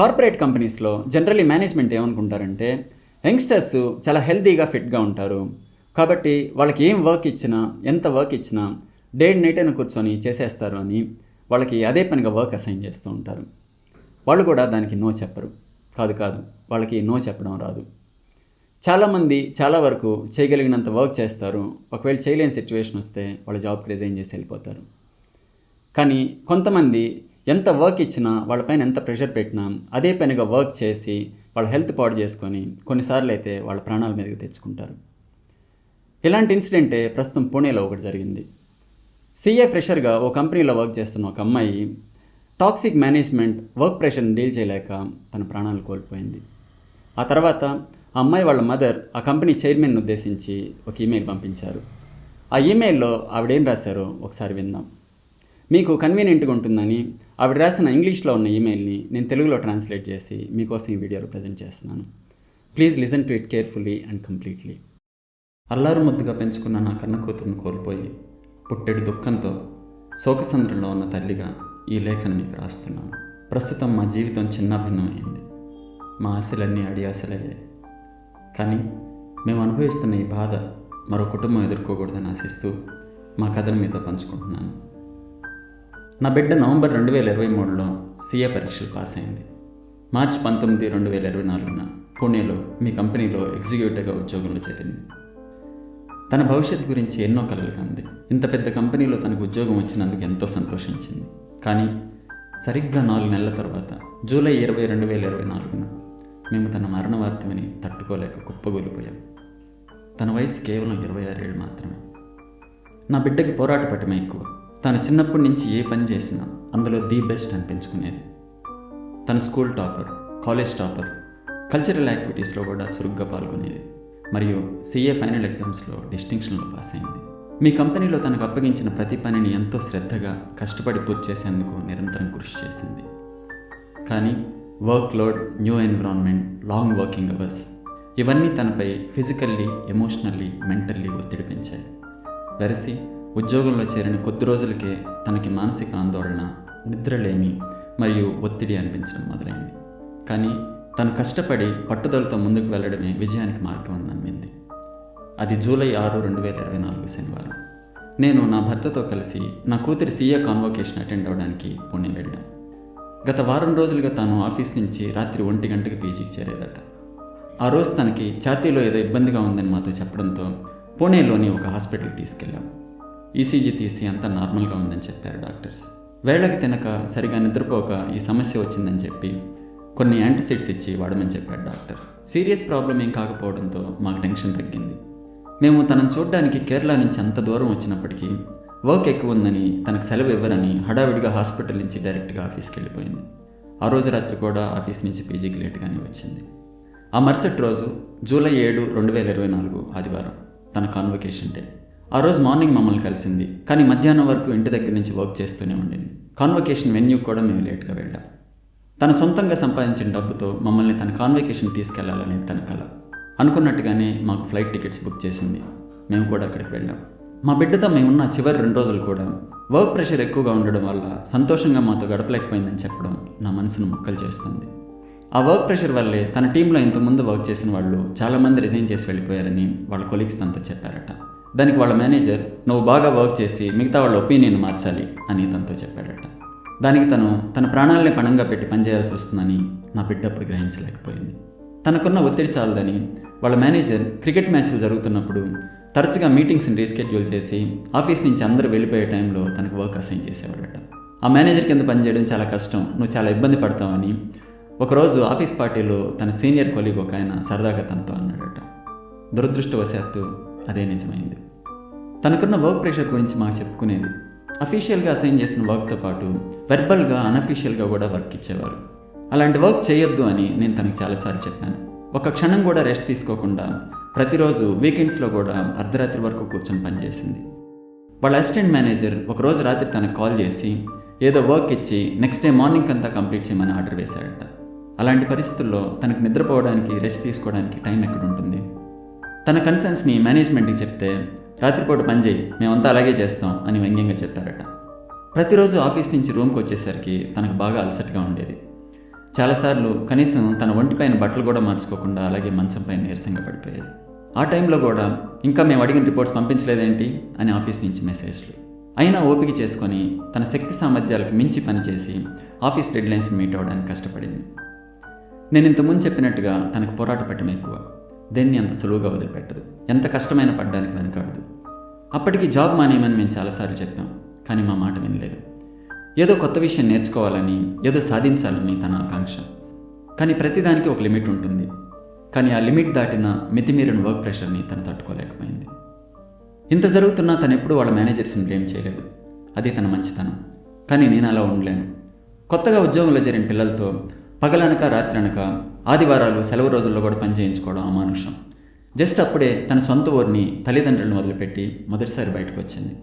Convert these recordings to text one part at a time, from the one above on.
Corporate కంపెనీస్లో generally management ఏమనుకుంటారంటే youngsters చాలా హెల్తీగా ఫిట్గా ఉంటారు. కాబట్టి వాళ్ళకి ఏం వర్క్ ఇచ్చినా ఎంత వర్క్ ఇచ్చినా డే అండ్ నైట్ అయినా కూర్చొని చేసేస్తారు అని వాళ్ళకి అదే పనిగా వర్క్ అసైన్ చేస్తూ ఉంటారు. వాళ్ళు కూడా దానికి నో చెప్పరు. కాదు కాదు. వాళ్ళకి నో చెప్పడం రాదు. చాలామంది చాలా వరకు చేయగలిగినంత వర్క్ చేస్తారు. ఒకవేళ చేయలేని సిచ్యువేషన్ వస్తే వాళ్ళ జాబ్కి రిజైన్ చేసి వెళ్ళిపోతారు. కానీ కొంతమంది ఎంత వర్క్ ఇచ్చినా వాళ్ళపైన ఎంత ప్రెషర్ పెట్టినా అదే పనిగా వర్క్ చేసి వాళ్ళ హెల్త్ పాడు చేసుకొని కొన్నిసార్లు అయితే వాళ్ళ ప్రాణాల మీదకి తెచ్చుకుంటారు. ఇలాంటి ఇన్సిడెంటే ప్రస్తుతం పూణేలో ఒకటి జరిగింది. సీఏ ఫ్రెషర్గా ఓ కంపెనీలో వర్క్ చేస్తున్న ఒక అమ్మాయి టాక్సిక్ మేనేజ్మెంట్ వర్క్ ప్రెషర్ని డీల్ చేయలేక తన ప్రాణాలు కోల్పోయింది. ఆ తర్వాత ఆ అమ్మాయి వాళ్ళ మదర్ ఆ కంపెనీ చైర్మన్ ఉద్దేశించి ఒక ఈమెయిల్ పంపించారు. ఆ ఈమెయిల్లో ఆవిడేం రాశారో ఒకసారి విందాం. మీకు కన్వీనియంట్గా ఉంటుందని. ఆవిడ రాసిన ఇంగ్లీష్లో ఉన్న ఈమెయిల్ని నేను తెలుగులో ట్రాన్స్లేట్ చేసి మీకోసం ఈ వీడియోలో ప్రజెంట్ చేస్తున్నాను. Please listen to it carefully and completely అల్లారు ముద్దుగా పెంచుకున్న నా కన్న కూతురును కోల్పోయి పుట్టెడు దుఃఖంతో శోకసంద్రంలో ఉన్న తల్లిగా ఈ లేఖను మీకు రాస్తున్నాను. ప్రస్తుతం మా జీవితం చిన్నాభిన్నమైంది మా ఆశలన్నీ అడియాశలయ్యాయి కానీ మేము అనుభవిస్తున్న ఈ బాధ మరో కుటుంబం ఎదుర్కోకూడదని ఆశిస్తూ మా కథను మీతో పంచుకుంటున్నాను. నా బిడ్డ నవంబర్ రెండు వేల ఇరవై మూడులో సీఏ పరీక్షలు పాస్ అయింది మార్చ్ పంతొమ్మిది రెండు వేల ఇరవై నాలుగున పూణేలో మీ కంపెనీలో ఎగ్జిక్యూటివ్గా ఉద్యోగంలో చేరింది. తన భవిష్యత్ గురించి ఎన్నో కలలు కంది. ఇంత పెద్ద కంపెనీలో తనకు ఉద్యోగం వచ్చినందుకు ఎంతో సంతోషించింది. కానీ సరిగ్గా నాలుగు నెలల తర్వాత జూలై ఇరవై రెండు వేల ఇరవై నాలుగున మేము తన మరణ వార్త విని తట్టుకోలేక కుప్పగూలిపోయాం. తన వయసు కేవలం ఇరవై ఆరేళ్ళు మాత్రమే. నా బిడ్డకి పోరాట పటిమ ఎక్కువ. తను చిన్నప్పటి నుంచి ఏ పని చేసినా అందులో ది బెస్ట్ అనిపించుకునేది. తన school topper college topper cultural యాక్టివిటీస్లో కూడా చురుగ్గా పాల్గొనేది. మరియు సిఏ ఫైనల్ ఎగ్జామ్స్లో డిస్టింక్షన్లో పాస్ అయింది మీ కంపెనీలో తనకు అప్పగించిన ప్రతి పనిని ఎంతో శ్రద్ధగా కష్టపడి పూర్తి చేసేందుకు నిరంతరం కృషి చేసింది. కానీ work load new environment long working hours ఇవన్నీ తనపై ఫిజికల్లీ ఎమోషనల్లీ మెంటల్లీ ఒత్తిడి పెంచాయి. వెరసి ఉద్యోగంలో చేరిన కొద్ది రోజులకే తనకి మానసిక ఆందోళన నిద్రలేమి మరియు ఒత్తిడి అనిపించడం మొదలైంది. కానీ తను కష్టపడి పట్టుదలతో ముందుకు వెళ్ళడమే విజయానికి మార్గం అని నమ్మింది. అది జూలై ఆరు రెండు వేల ఇరవై నాలుగు శనివారం. నేను నా భర్తతో కలిసి నా కూతురి సీఏ కాన్వోకేషన్ అటెండ్ అవ్వడానికి పుణ్యం వెళ్ళాను. గత వారం రోజులుగా తాను ఆఫీస్ నుంచి రాత్రి ఒంటి గంటకి పీజీకి చేరేదట. ఆ రోజు తనకి ఛాతీలో ఏదో ఇబ్బందిగా ఉందని మాతో చెప్పడంతో పూణేలోని ఒక హాస్పిటల్కి తీసుకెళ్ళాం. ఈసీజీ తీసి అంతా నార్మల్గా ఉందని చెప్పారు డాక్టర్స్. వేళకి తినక సరిగా నిద్రపోక ఈ సమస్య వచ్చిందని చెప్పి కొన్ని యాంటీసిడ్స్ ఇచ్చి వాడమని చెప్పాడు డాక్టర్. సీరియస్ ప్రాబ్లం ఏం కాకపోవడంతో మాకు టెన్షన్ తగ్గింది. మేము తనను చూడడానికి కేరళ నుంచి అంత దూరం వచ్చినప్పటికీ వర్క్ ఎక్కువ ఉందని తనకు సెలవు ఇవ్వరని హడావిడిగా హాస్పిటల్ నుంచి డైరెక్ట్గా ఆఫీస్కి వెళ్ళిపోయింది. ఆ రోజు రాత్రి కూడా ఆఫీస్ నుంచి పీజీకి లేట్గానే వచ్చింది. ఆ మరుసటి రోజు జూలై ఏడు రెండు వేల ఇరవై నాలుగు ఆదివారం తన కాన్వకేషన్ డే ఆ రోజు మార్నింగ్ మమ్మల్ని కలిసింది. కానీ మధ్యాహ్నం వరకు ఇంటి దగ్గర నుంచి వర్క్ చేస్తూనే ఉండింది. కాన్వకేషన్ వెన్యూ కూడా మేము లేట్గా వెళ్ళాం. తన సొంతంగా సంపాదించిన డబ్బుతో మమ్మల్ని తన కాన్వకేషన్ తీసుకెళ్ళాలనేది తన కల. అనుకున్నట్టుగానే మాకు ఫ్లైట్ టికెట్స్ బుక్ చేసింది. మేము కూడా అక్కడికి వెళ్ళాం. మా బిడ్డతో మేమున్న చివరి రెండు రోజులు కూడా వర్క్ ప్రెషర్ ఎక్కువగా ఉండడం వల్ల సంతోషంగా మాతో గడపలేకపోయిందని చెప్పడం నా మనసును ముక్కలు చేస్తుంది. ఆ వర్క్ ప్రెషర్ వల్లే తన టీంలో ఇంతకుముందు వర్క్ చేసిన వాళ్ళు చాలామంది రిజైన్ చేసి వెళ్ళిపోయారని వాళ్ళ కొలీగ్స్ తనతో చెప్పారట. దానికి వాళ్ళ మేనేజర్ నువ్వు బాగా వర్క్ చేసి మిగతా వాళ్ళ ఒపీనియన్ మార్చాలి అని తనతో చెప్పాడట. దానికి తను తన ప్రాణాలని పణంగా పెట్టి పనిచేయాల్సి వస్తుందని నా బిడ్డ అప్పుడు గ్రహించలేకపోయింది. తనకున్న ఒత్తిడి చాలదని వాళ్ళ మేనేజర్ క్రికెట్ మ్యాచ్లు జరుగుతున్నప్పుడు తరచుగా మీటింగ్స్ని రీస్కెడ్యూల్ చేసి ఆఫీస్ నుంచి అందరూ వెళ్ళిపోయే టైంలో తనకు వర్క్ అసైన్ చేసేవాడట. ఆ మేనేజర్ కింద పనిచేయడం చాలా కష్టం నువ్వు చాలా ఇబ్బంది పడతావని ఒకరోజు ఆఫీస్ పార్టీలో తన సీనియర్ కొలీగ్ ఒక ఆయన సరదాగా తనతో అన్నాడట. దురదృష్టవశాత్తు అదే నిజమైంది. తనకున్న వర్క్ ప్రెషర్ గురించి మాకు చెప్పుకునేది. అఫీషియల్గా అసైన్ చేసిన వర్క్తో పాటు వెర్బల్గా అన్అఫీషియల్గా కూడా వర్క్ ఇచ్చేవారు. అలాంటి వర్క్ చేయొద్దు అని నేను తనకు చాలాసార్లు చెప్పాను. ఒక క్షణం కూడా రెస్ట్ తీసుకోకుండా ప్రతిరోజు వీకెండ్స్లో కూడా అర్ధరాత్రి వరకు కూర్చొని పనిచేసింది వాళ్ళ అసిస్టెంట్ మేనేజర్ ఒకరోజు రాత్రి తనకు కాల్ చేసి ఏదో వర్క్ ఇచ్చి నెక్స్ట్ డే మార్నింగ్ అంతా కంప్లీట్ చేయమని ఆర్డర్ వేశాడట. అలాంటి పరిస్థితుల్లో తనకు నిద్రపోవడానికి రెస్ట్ తీసుకోవడానికి టైం ఎక్కడ ఉంటుంది తన కన్సర్న్స్ని మేనేజ్మెంట్కి చెప్తే రాత్రిపూట పనిచేయి మేమంతా అలాగే చేస్తాం అని వ్యంగ్యంగా చెప్పారట. ప్రతిరోజు ఆఫీస్ నుంచి రూమ్కి వచ్చేసరికి తనకు బాగా అలసటగా ఉండేది. చాలాసార్లు కనీసం తన ఒంటిపైన బట్టలు కూడా మార్చుకోకుండా అలాగే మంచం పైన నీరసంగా పడిపోయేది. ఆ టైంలో కూడా ఇంకా మేము అడిగిన రిపోర్ట్స్ పంపించలేదేంటి? అని ఆఫీస్ నుంచి మెసేజ్లు. అయినా ఓపిక చేసుకొని తన శక్తి సామర్థ్యాలకు మించి పనిచేసి ఆఫీస్ డెడ్లైన్స్ మీట్ అవ్వడానికి కష్టపడింది. నేను ఇంతకుముందు చెప్పినట్టుగా తనకు పోరాట పట్టడం ఎక్కువ. దేన్ని అంత సులువుగా వదిలిపెట్టదు? ఎంత కష్టమైన పడ్డానికి వెనకాడదు? అప్పటికి జాబ్ మానేయమని మేము చాలాసార్లు చెప్పాం కానీ మా మాట వినలేదు. ఏదో కొత్త విషయం నేర్చుకోవాలని ఏదో సాధించాలని తన ఆకాంక్ష. కానీ ప్రతిదానికి ఒక లిమిట్ ఉంటుంది. కానీ ఆ లిమిట్ దాటిన మితిమీరిన వర్క్ ప్రెషర్ని తను తట్టుకోలేకపోయింది. ఇంత జరుగుతున్నా తను ఎప్పుడు వాళ్ళ మేనేజర్స్ని బ్లేమ్ చేయలేదు. అది తన మంచితనం. కానీ నేను అలా ఉండలేను. కొత్తగా ఉద్యోగంలో చేరిన పిల్లలతో పగలనక రాత్రనక ఆదివారాలు సెలవు రోజుల్లో కూడా పని చేయించుకోవడం అమానుషం. జస్ట్ అప్పుడే తన సొంత ఊరిని తల్లిదండ్రులను వదిలిపెట్టి మొదటిసారి బయటకు వచ్చింది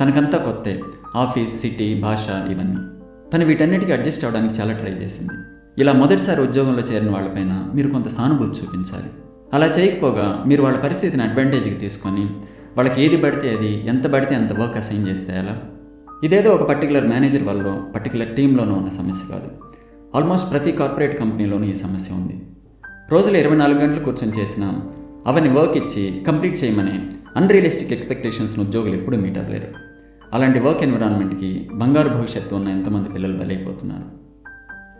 తనకంతా కొత్తే ఆఫీస్ సిటీ భాష ఇవన్నీ. తను వీటన్నిటికీ అడ్జస్ట్ అవ్వడానికి చాలా ట్రై చేసింది. ఇలా మొదటిసారి ఉద్యోగంలో చేరిన వాళ్ళపైన మీరు కొంత సానుభూతి చూపించాలి. అలా చేయకపోగా మీరు వాళ్ళ పరిస్థితిని అడ్వాంటేజ్కి తీసుకొని వాళ్ళకి ఏది పడితే అది ఎంత పడితే అంత వర్క్ అసైన్ చేస్తే ఎలా? ఇదేదో ఒక పర్టికులర్ మేనేజర్ వల్ల పర్టికులర్ టీంలోనూ ఉన్న సమస్య కాదు. ఆల్మోస్ట్ ప్రతి కార్పొరేట్ కంపెనీలోనూ ఈ సమస్య ఉంది. రోజులు ఇరవై నాలుగు గంటలు కూర్చొని చేసిన అవన్నీ వర్క్ ఇచ్చి కంప్లీట్ చేయమని అన్రియలిస్టిక్ ఎక్స్పెక్టేషన్స్ను ఉద్యోగులు ఎప్పుడూ మీట్ అవ్వలేరు. అలాంటి వర్క్ ఎన్విరాన్మెంట్కి బంగారు భవిష్యత్తు ఉన్న ఎంతమంది పిల్లలు బలైపోతున్నారు.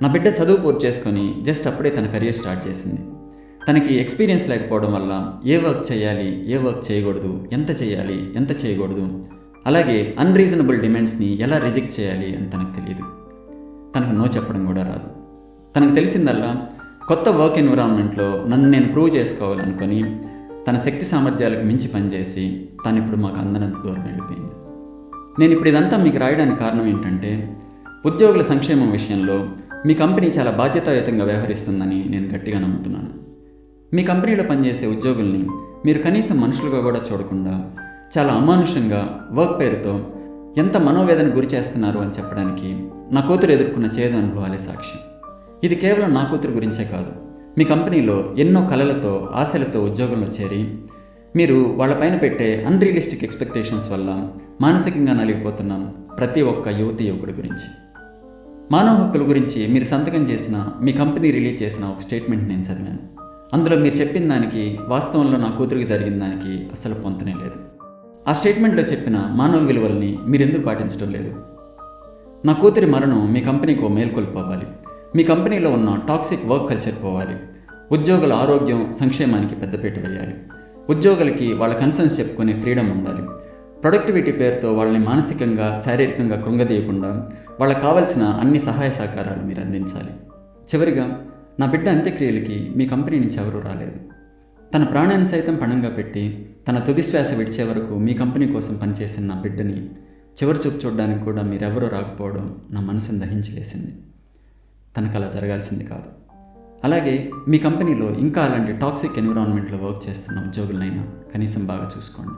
నా బిడ్డ చదువు పూర్తి చేసుకొని జస్ట్ అప్పుడే తన కెరియర్ స్టార్ట్ చేసింది. తనకి ఎక్స్పీరియన్స్ లేకపోవడం వల్ల ఏ వర్క్ చేయాలి ఏ వర్క్ చేయకూడదు ఎంత చేయాలి ఎంత చేయకూడదు అలాగే అన్రీజనబుల్ డిమాండ్స్ని ఎలా రిజెక్ట్ చేయాలి అని తనకు తెలియదు. తనకు నో చెప్పడం కూడా రాదు. తనకు తెలిసిందల్లా కొత్త వర్క్ ఎన్విరాన్మెంట్లో నన్ను నేను ప్రూవ్ చేసుకోవాలనుకొని తన శక్తి సామర్థ్యాలకు మించి పనిచేసి తను ఇప్పుడు మాకు అందనంత దూరం వెళ్ళిపోయింది. నేను ఇప్పుడు ఇదంతా మీకు రాయడానికి కారణం ఏంటంటే ఉద్యోగుల సంక్షేమం విషయంలో మీ కంపెనీ చాలా బాధ్యతాయుతంగా వ్యవహరిస్తుందని నేను గట్టిగా నమ్ముతున్నాను. మీ కంపెనీలో పనిచేసే ఉద్యోగుల్ని మీరు కనీసం మనుషులుగా కూడా చూడకుండా చాలా అమానుషంగా వర్క్ పేరుతో ఎంత మనోవేదన గురి చేస్తున్నారు అని చెప్పడానికి నా కూతురు ఎదుర్కొన్న చేదు అనుభవాలే సాక్ష్యం. ఇది కేవలం నా కూతురు గురించే కాదు. మీ కంపెనీలో ఎన్నో కలలతో ఆశలతో ఉద్యోగంలో చేరి మీరు వాళ్ళపైన పెట్టే అన్రియలిస్టిక్ ఎక్స్పెక్టేషన్స్ వల్ల మానసికంగా నలిగిపోతున్న ప్రతి ఒక్క యువతి యువకుడి గురించి. మానవ హక్కుల గురించి మీరు సంతకం చేసిన మీ కంపెనీ రిలీజ్ చేసిన ఒక స్టేట్మెంట్ నేను చదివాను. అందులో మీరు చెప్పిన దానికి వాస్తవంలో నా కూతురికి జరిగిన దానికి అసలు పొంతనే లేదు. ఆ స్టేట్మెంట్లో చెప్పిన మానవ విలువల్ని మీరెందుకు పాటించడం లేదు? నా కూతురి మరణం మీ కంపెనీకు మేల్కొల్పోవాలి మీ కంపెనీలో ఉన్న టాక్సిక్ వర్క్ కల్చర్ పోవాలి. ఉద్యోగుల ఆరోగ్యం సంక్షేమానికి పెద్దపీట వేయాలి. ఉద్యోగులకి వాళ్ళ కన్సర్న్స్ చెప్పుకునే ఫ్రీడమ్ ఉండాలి. ప్రొడక్టివిటీ పేరుతో వాళ్ళని మానసికంగా శారీరకంగా కృంగదీయకుండా వాళ్ళకు కావలసిన అన్ని సహాయ సహకారాలు మీరు అందించాలి. చివరిగా నా బిడ్డ అంత్యక్రియలకి మీ కంపెనీ నుంచి ఎవరూ రాలేదు. తన ప్రాణాన్ని సైతం పణంగా పెట్టి తన తుది శ్వాస విడిచే వరకు మీ కంపెనీ కోసం పనిచేసిన నా బిడ్డని చివరి చూపు చూడడానికి కూడా మీరెవరూ రాకపోవడం నా మనసును దహించలేసింది. తనకు అలా జరగాల్సింది కాదు. అలాగే మీ కంపెనీలో ఇంకా అలాంటి టాక్సిక్ ఎన్విరాన్మెంట్లో వర్క్ చేస్తున్న ఉద్యోగులనైనా కనీసం బాగా చూసుకోండి.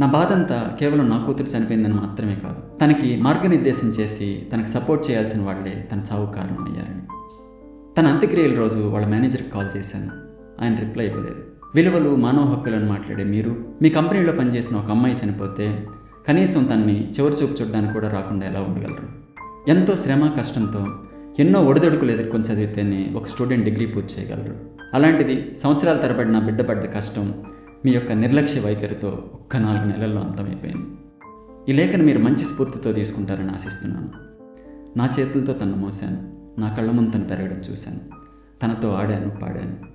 నా బాధంతా కేవలం నా కూతురు చనిపోయిందని మాత్రమే కాదు తనకి మార్గనిర్దేశం చేసి తనకు సపోర్ట్ చేయాల్సిన వాళ్ళే తన చావు కారణం అయ్యారని తన అంత్యక్రియల రోజు వాళ్ళ మేనేజర్కి కాల్ చేశాను. ఆయన రిప్లై ఇవ్వలేదు. విలువలు మానవ హక్కులను మాట్లాడే మీరు. మీ కంపెనీలో పనిచేసిన ఒక అమ్మాయి చనిపోతే కనీసం తనని చివరి చూపు చూడడానికి కూడా రాకుండా ఎలా ఉండగలరు? ఎంతో శ్రమ కష్టంతో ఎన్నో ఒడిదొడుకులు ఎదుర్కొని చదివితేనే ఒక స్టూడెంట్ డిగ్రీ పూర్తి చేయగలరు. అలాంటిది సంవత్సరాల తరబడి నా బిడ్డ పడ్డ కష్టం మీ యొక్క నిర్లక్ష్య వైఖరితో ఒక్క నాలుగు నెలల్లో అంతమైపోయింది. ఈ లేఖను మీరు మంచి స్ఫూర్తితో తీసుకుంటారని ఆశిస్తున్నాను. నా చేతులతో తను మోసాను నా కళ్ళ ముందు తను పెరగడం చూశాను. తనతో ఆడాను పాడాను.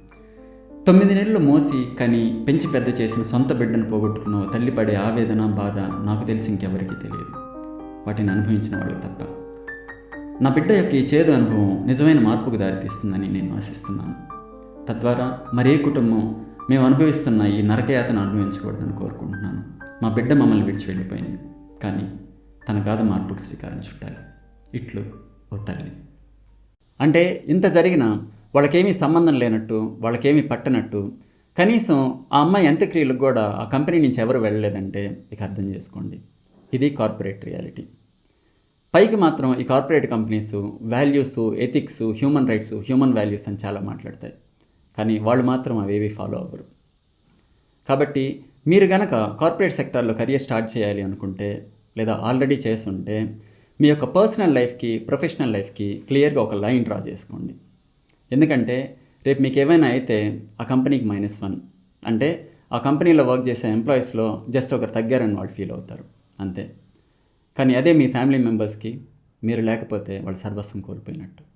తొమ్మిది నెలలు మోసి కని పెంచి పెద్ద చేసిన సొంత బిడ్డను పోగొట్టుకున్న తల్లి పడే ఆవేదన బాధ నాకు తెలిసి ఇంకెవరికీ తెలియదు. వాటిని అనుభవించిన వాళ్ళు తప్ప. నా బిడ్డ యొక్క ఈ చేదు అనుభవం నిజమైన మార్పుకు దారితీస్తుందని నేను ఆశిస్తున్నాను. తద్వారా మరే కుటుంబం మేము అనుభవిస్తున్న ఈ నరకయాతను అనుభవించకూడదని కోరుకుంటున్నాను. మా బిడ్డ మమ్మల్ని విడిచి వెళ్ళిపోయింది. కానీ తన కాద మార్పుకు శ్రీకారం చుట్టాలి. ఇట్లు ఓ తల్లి. అంటే ఇంత జరిగిన వాళ్ళకేమీ సంబంధం లేనట్టు వాళ్ళకేమీ పట్టనట్టు కనీసం ఆ అమ్మాయి అంత్యక్రియలకు కూడా ఆ కంపెనీ నుంచి ఎవరు వెళ్ళలేదంటే ఇక అర్థం చేసుకోండి. ఇది కార్పొరేట్ రియాలిటీ. పైకి మాత్రం ఈ corporate companies values ethics human rights human values అని చాలా మాట్లాడతాయి. కానీ వాళ్ళు మాత్రం అవేవి ఫాలో అవ్వరు. కాబట్టి మీరు కనుక కార్పొరేట్ సెక్టార్లో కెరియర్ స్టార్ట్ చేయాలి అనుకుంటే లేదా ఆల్రెడీ చేస్తుంటే మీ యొక్క పర్సనల్ లైఫ్కి ప్రొఫెషనల్ లైఫ్కి క్లియర్గా ఒక లైన్ డ్రా చేసుకోండి. ఎందుకంటే రేపు మీకు ఏమైనా అయితే ఆ కంపెనీకి మైనస్ వన్. అంటే ఆ కంపెనీలో వర్క్ చేసే ఎంప్లాయీస్లో జస్ట్ ఒకరు తగ్గారని వాళ్ళు ఫీల్ అవుతారు. అంతే. కానీ అదే మీ ఫ్యామిలీ మెంబర్స్కి మీరు లేకపోతే వాళ్ళు సర్వస్వం కోల్పోయినట్టు.